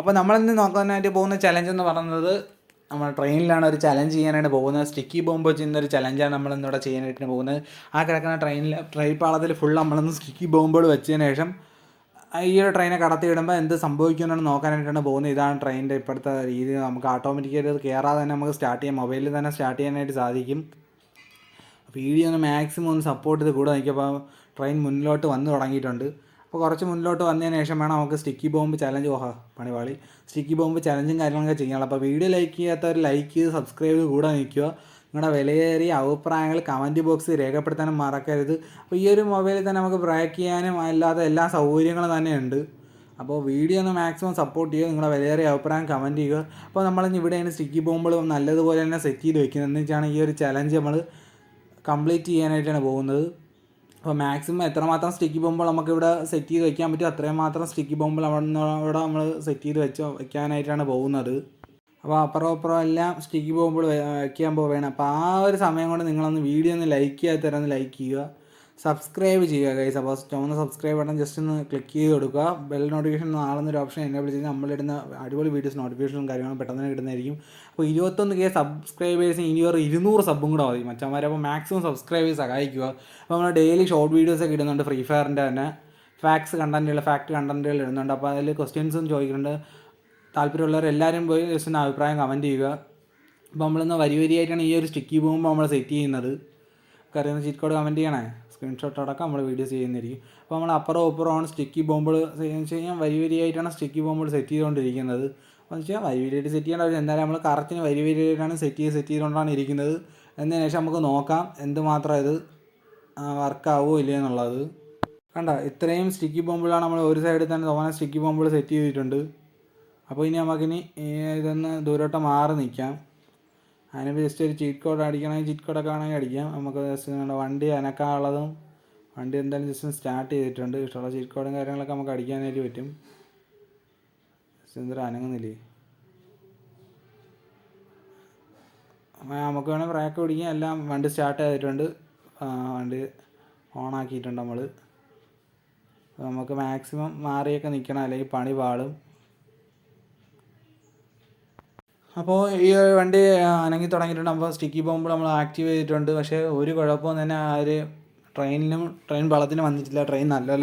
അപ്പോൾ നമ്മളിന്ന് നോക്കാനായിട്ട് പോകുന്ന ചലഞ്ച് എന്ന് പറയുന്നത് നമ്മൾ ട്രെയിനിലാണ് ഒരു ചലഞ്ച് ചെയ്യാനായിട്ട് പോകുന്നത്. സ്റ്റിക്കി ബോംബ് വെച്ച് ഇന്നൊരു ചലഞ്ചാണ് നമ്മൾ ഇന്നിവിടെ ചെയ്യാനായിട്ട് പോകുന്നത്. ആ കിടക്കുന്ന ട്രെയിനിൽ ട്രെയിൻ പാളത്തിൽ ഫുൾ നമ്മളൊന്ന് സ്റ്റിക്കി ബോംബുകൾ വെച്ചതിന് ശേഷം ഈ ഒരു ട്രെയിനെ കടത്തി വിടുമ്പോൾ എന്ത് സംഭവിക്കുമെന്നാണ് നോക്കാനായിട്ടാണ് പോകുന്നത്. ഇതാണ് ട്രെയിനിന്റെ ഇപ്പോഴത്തെ രീതി. നമുക്ക് ഓട്ടോമാറ്റിക്കായിട്ട് കയറാതെ തന്നെ നമുക്ക് സ്റ്റാർട്ട് ചെയ്യാം. മൊബൈലിൽ തന്നെ സ്റ്റാർട്ട് ചെയ്യാനായിട്ട് സാധിക്കും. വീഡിയോ ഒന്ന് മാക്സിമം ഒന്ന് സപ്പോർട്ട് ചെയ്ത് കൂടെ നിൽക്കുമ്പോൾ ട്രെയിൻ മുന്നിലോട്ട് വന്നു തുടങ്ങിയിട്ടുണ്ട്. അപ്പോൾ കുറച്ച് മുന്നിലോട്ട് വന്നതിന് ശേഷം വേണം നമുക്ക് സ്റ്റിക്കി ബോംബ് ചലഞ്ച് പോകാം പണിപാളി. സ്റ്റിക്കി ബോംബ് ചലഞ്ചും കാര്യങ്ങളൊക്കെ ചെയ്യാനുള്ളത് അപ്പോൾ വീഡിയോ ലൈക്ക് ചെയ്യാത്തവർ ലൈക്ക് ചെയ്ത് സബ്സ്ക്രൈബ് കൂടെ നിൽക്കുക. നിങ്ങളുടെ വിലയേറിയ അഭിപ്രായങ്ങൾ കമന്റ് ബോക്സിൽ രേഖപ്പെടുത്താനും മറക്കരുത്. അപ്പോൾ ഈ ഒരു മൊബൈലിൽ തന്നെ നമുക്ക് ബ്രേക്ക് ചെയ്യാനും അല്ലാതെ എല്ലാ സൗകര്യങ്ങളും തന്നെയുണ്ട് അപ്പോൾ വീഡിയോ ഒന്ന് മാക്സിമം സപ്പോർട്ട് ചെയ്യുക. നിങ്ങളുടെ വിലയേറിയ അഭിപ്രായം കമന്റ് ചെയ്യുക. അപ്പോൾ നമ്മളിന്ന് ഇവിടെയാണ് സ്റ്റിക്കി ബോംബുകൾ നല്ലതുപോലെ തന്നെ സെറ്റ് ചെയ്ത് വെക്കുന്നത്. എന്ന് വെച്ചാണ് ഈ ഒരു ചലഞ്ച് നമ്മൾ കംപ്ലീറ്റ് ചെയ്യാനായിട്ടാണ് പോകുന്നത്. അപ്പോൾ മാക്സിമം എത്രമാത്രം സ്റ്റിക്കി ബോംബുകൾ നമുക്കിവിടെ സെറ്റ് ചെയ്ത് വെക്കാൻ പറ്റും അത്രയും മാത്രം സ്റ്റിക്കി ബോംബുകൾ അവിടെ നമ്മൾ സെറ്റ് ചെയ്ത് വെച്ച് വെക്കാനായിട്ടാണ് പോകുന്നത്. അപ്പോൾ അപ്പുറം അപ്പുറം എല്ലാം സ്റ്റിക്കി ബോംബുകൾ വയ്ക്കാൻ പോവുകയാണ്. അപ്പോൾ ആ ഒരു സമയം കൊണ്ട് നിങ്ങളൊന്ന് വീഡിയോ ഒന്ന് ലൈക്ക് ചെയ്യാത്തവരൊന്ന് ലൈക്ക് ചെയ്യുക. സബ്സ്ക്രൈബ് ചെയ്യുക ഗൈസ് അപ്പോൾ ചുമന്ന സബ്സ്ക്രൈബ് ബട്ടൺ ജസ്റ്റ് ഒന്ന് ക്ലിക്ക് ചെയ്ത് കൊടുക്കുക. ബെൽ നോട്ടിഫിക്കേഷൻ നാളെന്നൊരു ഓപ്ഷൻ എന്നെ വിളിച്ച് നമ്മളിടുന്ന അടിപൊളി വീഡിയോസ് നോട്ടിഫിക്കേഷനും കാര്യങ്ങളും പെട്ടെന്ന് കിട്ടുന്നതായിരിക്കും അപ്പോൾ ഇരുപത്തൊന്ന് കെ സബ്സ്ക്രൈബേഴ്സിന് ഇനി ഒരു ഇരുന്നൂറ് സബും കൂടെ മതി. മച്ചന്മാരെ അപ്പോൾ മാക്സിമം സബ്സ്ക്രൈബേഴ്സ് സഹായിക്കുക. അപ്പോൾ നമ്മൾ ഡെയിലി ഷോർട്ട് വീഡിയോസൊക്കെ ഇടുന്നുണ്ട് ഫ്രീ ഫയറിന്റെ തന്നെ. ഫാക്ട്സ് കണ്ടന്റുകൾ ഫാക്ട് കണ്ടന്റുകൾ ഇടുന്നുണ്ട്. അപ്പോൾ അതിൽ ക്വസ്റ്റ്യൻസും ചോദിക്കുന്നുണ്ട്. താല്പര്യമുള്ളവർ എല്ലാവരും പോയി ജസ്റ്റ് ഒന്ന് അഭിപ്രായം കമന്റ് ചെയ്യുക. അപ്പോൾ നമ്മളിന്ന് വരി വരിയായിട്ടാണ് ഈ ഒരു സ്റ്റിക്കി പോകുമ്പോൾ നമ്മൾ സെറ്റ് ചെയ്യുന്നത്. അറിയുന്ന ചീറ്റ് കോഡ് കമന്റ് ചെയ്യണേ? സ്ക്രീൻഷോട്ട് അടക്കം നമ്മൾ വീഡിയോസ് ചെയ്യുന്നതായിരിക്കും. അപ്പോൾ നമ്മൾ അപ്പുറം ആണ് സ്റ്റിക്കി ബോംബുകൾ വെച്ച് കഴിഞ്ഞാൽ വരി വരിയായിട്ടാണ് സ്റ്റിക്കി ബോംബുകൾ സെറ്റ് ചെയ്തുകൊണ്ടിരിക്കുന്നത്. അപ്പോൾ എന്ന് വെച്ചാൽ വരി വരിയായിട്ട് സെറ്റ് ചെയ്യേണ്ട ആവശ്യം എന്തായാലും നമ്മൾ കറക്റ്റിന് വരി വരിയായിട്ടാണ് സെറ്റ് ചെയ്ത് സെറ്റ് ചെയ്തുകൊണ്ടാണ് ഇരിക്കുന്നത്. എന്നതിന് ശേഷം നമുക്ക് നോക്കാം എന്തുമാത്രം ഇത് വർക്കാവോ ഇല്ലേ എന്നുള്ളത്. കണ്ട? ഇത്രയും സ്റ്റിക്കി ബോംബുകളാണ് നമ്മൾ ഒരു സൈഡിൽ തന്നെ തോന്നാൻ സ്റ്റിക്കി ബോംബുകൾ സെറ്റ് ചെയ്തിട്ടുണ്ട്. അപ്പോൾ ഇനി നമുക്കിനി ഇതൊന്ന് ദൂരോട്ട് മാറി നിൽക്കാം അതിന് ജസ്റ്റ് ഒരു ചീറ്റ് കോഡ് അടിക്കണമെങ്കിൽ ചീറ്റ് കോഡൊക്കെ വേണമെങ്കിൽ അടിക്കാം. നമുക്ക് ജസ്റ്റ് വണ്ടി അനക്കാനുള്ളതും വണ്ടി എന്തായാലും ജസ്റ്റ് സ്റ്റാർട്ട് ചെയ്തിട്ടുണ്ട്. ഇഷ്ടമുള്ള ചീറ്റ് കോഡും കാര്യങ്ങളൊക്കെ നമുക്ക് അടിക്കാനായിട്ട് പറ്റും. ജസ്റ്റ് അനങ്ങുന്നില്ലേ? നമുക്ക് വേണമെങ്കിൽ ബ്രേക്ക് പിടിക്കാം. എല്ലാം വണ്ടി സ്റ്റാർട്ട് ചെയ്തിട്ടുണ്ട്. വണ്ടി ഓൺ ആക്കിയിട്ടുണ്ട് നമ്മൾ നമുക്ക് മാക്സിമം മാറിയൊക്കെ നിൽക്കണം. അല്ലെങ്കിൽ പണി പാളും. അപ്പോൾ ഈ വണ്ടി അനങ്ങി തുടങ്ങിയിട്ടുണ്ട്. അപ്പോൾ സ്റ്റിക്കി ബോംബ് നമ്മൾ ആക്റ്റീവ് ചെയ്തിട്ടുണ്ട്. പക്ഷേ ഒരു കുഴപ്പവും തന്നെ ആ ഒരു ട്രെയിനിലും ട്രെയിൻ വളത്തിനും വന്നിട്ടില്ല. ട്രെയിൻ നല്ല